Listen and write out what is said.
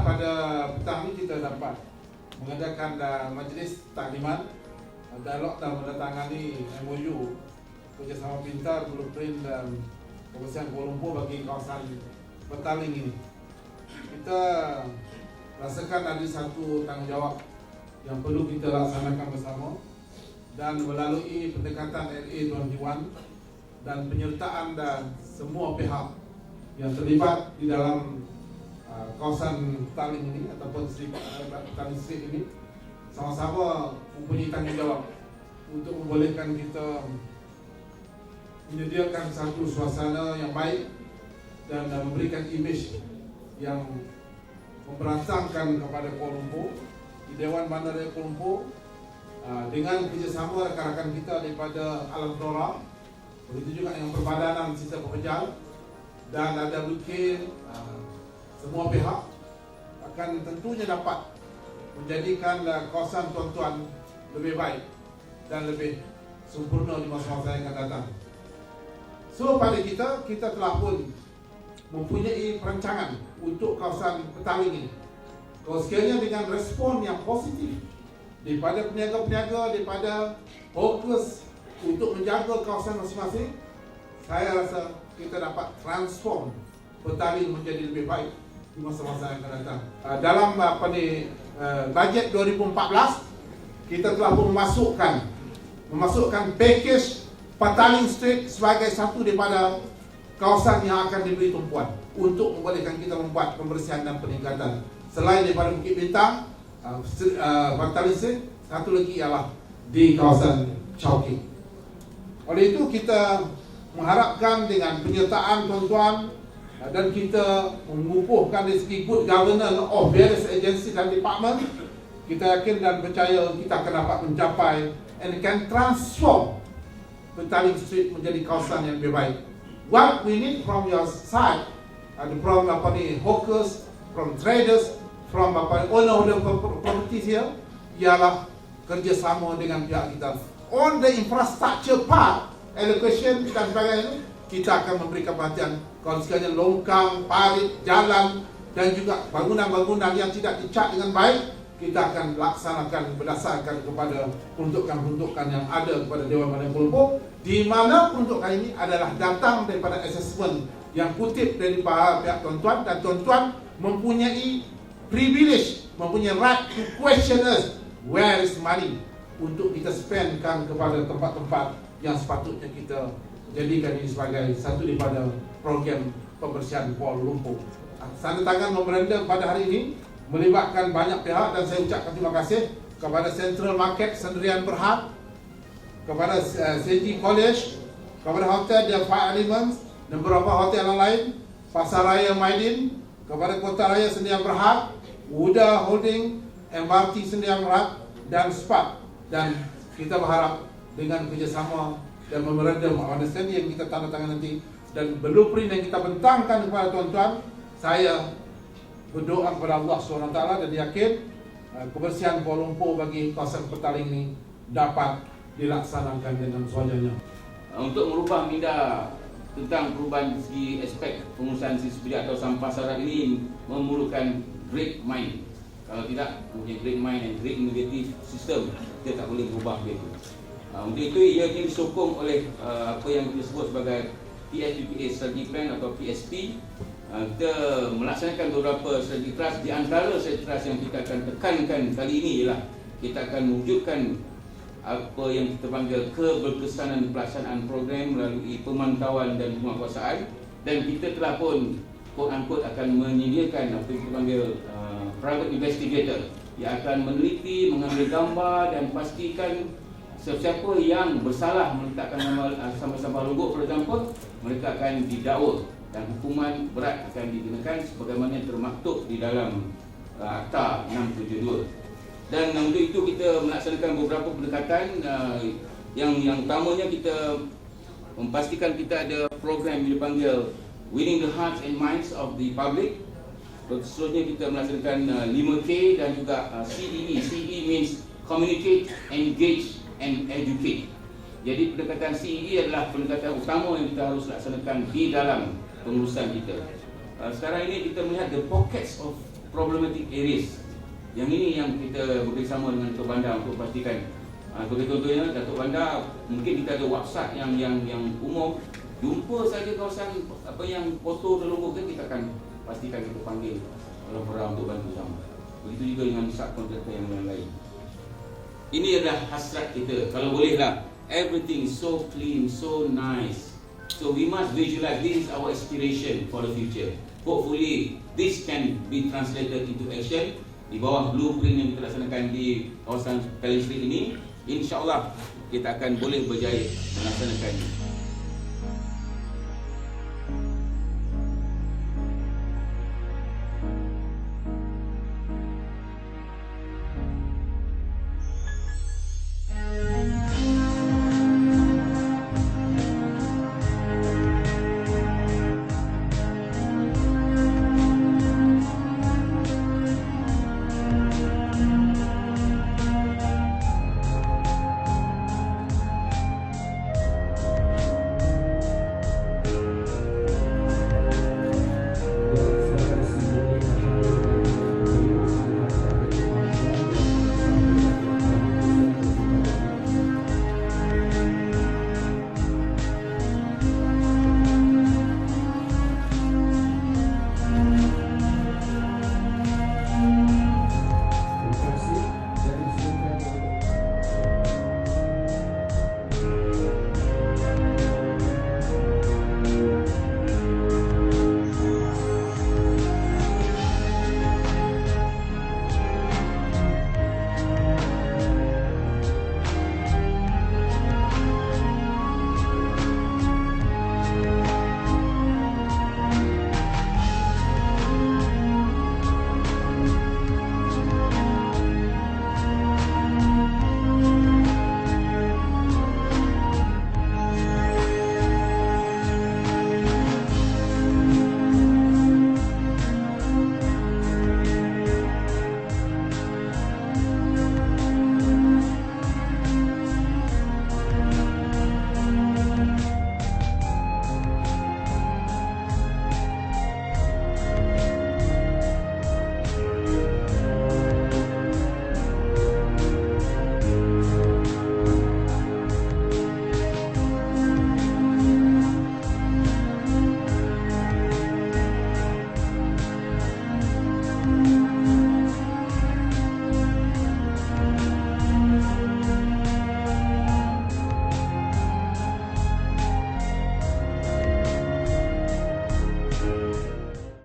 Pada petang ini kita dapat mengadakan uh, majlis takliman uh, dialog dan mendatangani MOU kerjasama pintar blueprint dan kebersihan Kuala Lumpur bagi kawasan Petaling ini. Kita rasakan ada satu tanggungjawab yang perlu kita laksanakan bersama dan melalui pendekatan LA21 dan penyertaan dan semua pihak yang terlibat di dalam uh, kawasan Petaling ini ataupun Sri uh, Petaling Street ini sama-sama mempunyai tanggungjawab untuk membolehkan kita menyediakan satu suasana yang baik dan memberikan imej yang memberangsangkan kepada Kuala Lumpur di Dewan Bandaraya Kuala Lumpur uh, dengan kerjasama rakan-rakan kita daripada Alam Flora begitu juga yang Perbadanan Sisa Pekerjaan dan ada uh, semua pihak akan tentunya dapat menjadikan uh, kawasan tuan-tuan lebih baik dan lebih sempurna di masa-masa yang akan datang. So pada kita, kita telah pun mempunyai perancangan untuk kawasan Petaling ini. Kalau sekiranya dengan respon yang positif daripada peniaga-peniaga, daripada fokus untuk menjaga kawasan masing-masing, saya rasa kita dapat transform Petaling menjadi lebih baik masa-masa yang akan datang. Uh, dalam apa ni uh, bajet 2014 kita telah pun memasukkan memasukkan package Petaling Street sebagai satu daripada kawasan yang akan diberi tumpuan untuk membolehkan kita membuat pembersihan dan peningkatan. Selain daripada Bukit Bintang, uh, uh, Petaling Street, satu lagi ialah di kawasan Chowking. Oleh itu kita mengharapkan dengan penyertaan tuan-tuan dan kita mengukuhkan dari segi good governance of various agency dan department kita yakin dan percaya kita akan dapat mencapai and can transform Petaling Street menjadi kawasan yang lebih baik. What we need from your side, uh, from apa ni hawkers, from traders, from apa owner of the properties here, ialah kerjasama dengan pihak kita. On the infrastructure part, allocation dan sebagainya, kita akan memberikan perhatian kalau sekiranya longkang, parit, jalan dan juga bangunan-bangunan yang tidak dicat dengan baik, kita akan laksanakan berdasarkan kepada peruntukan-peruntukan yang ada kepada Dewan Kuala Lumpur di mana peruntukan ini adalah datang daripada assessment yang kutip dari pihak tuan-tuan dan tuan-tuan mempunyai privilege, mempunyai right to question us where is money? Untuk kita spendkan kepada tempat-tempat yang sepatutnya kita jadikan ini sebagai satu daripada program pembersihan Kuala Lumpur. Tanda tangan memorandum pada hari ini melibatkan banyak pihak dan saya ucapkan terima kasih kepada Central Market Sendirian Berhad, kepada City College, kepada Hotel The Five Elements dan beberapa hotel yang lain, Pasar Raya Maidin, kepada Kota Raya Sendirian Berhad, Wuda Holding, MRT Sendirian Berhad dan SPAT dan kita berharap dengan kerjasama dan memorandum understanding yang kita tanda tangan nanti dan blueprint yang kita bentangkan kepada tuan-tuan saya berdoa kepada Allah SWT dan yakin kebersihan Kuala Lumpur bagi kawasan Petaling ini dapat dilaksanakan dengan sewajarnya. Uh, untuk merubah minda tentang perubahan segi aspek pengurusan sisi atau sampah sarat ini memerlukan great mind. Kalau tidak, punya great mind dan great innovative system, kita tak boleh berubah dia. Uh, untuk itu, ia disokong oleh uh, apa yang kita sebut sebagai PSPPA Strategy Plan atau PSP Ah, kita melaksanakan beberapa strategi trust. Di antara strategi trust yang kita akan tekankan kali ini ialah kita akan mewujudkan apa yang kita panggil keberkesanan pelaksanaan program melalui pemantauan dan penguasaan dan kita telah pun quote unquote akan menyediakan apa yang kita panggil uh, private investigator yang akan meneliti, mengambil gambar dan pastikan sesiapa yang bersalah meletakkan nama uh, sama-sama logo for example mereka akan didakwa dan hukuman berat akan digunakan sebagaimana termaktub di dalam uh, Akta 672. Dan untuk itu kita melaksanakan beberapa pendekatan uh, yang yang utamanya kita memastikan kita ada program yang dipanggil Winning the Hearts and Minds of the Public Seterusnya kita melaksanakan uh, 5K dan juga uh, CEE. CE means communicate, engage and educate. Jadi pendekatan CEE adalah pendekatan utama yang kita harus laksanakan di dalam pengurusan kita. Uh, sekarang ini kita melihat the pockets of problematic areas. Yang ini yang kita bekerjasama dengan Datuk Bandar untuk pastikan uh, contohnya Datuk Bandar mungkin kita ada WhatsApp yang yang yang umum jumpa saja kawasan apa yang foto terlombok kan kita akan pastikan kita panggil orang-orang untuk bantu sama. Begitu juga dengan subkontraktor yang lain-lain. Ini adalah hasrat kita. Kalau bolehlah, everything is so clean, so nice. So we must visualize this is our aspiration for the future. Hopefully this can be translated into action di bawah blueprint yang kita laksanakan di kawasan Palace Street ini. InsyaAllah kita akan boleh berjaya melaksanakannya.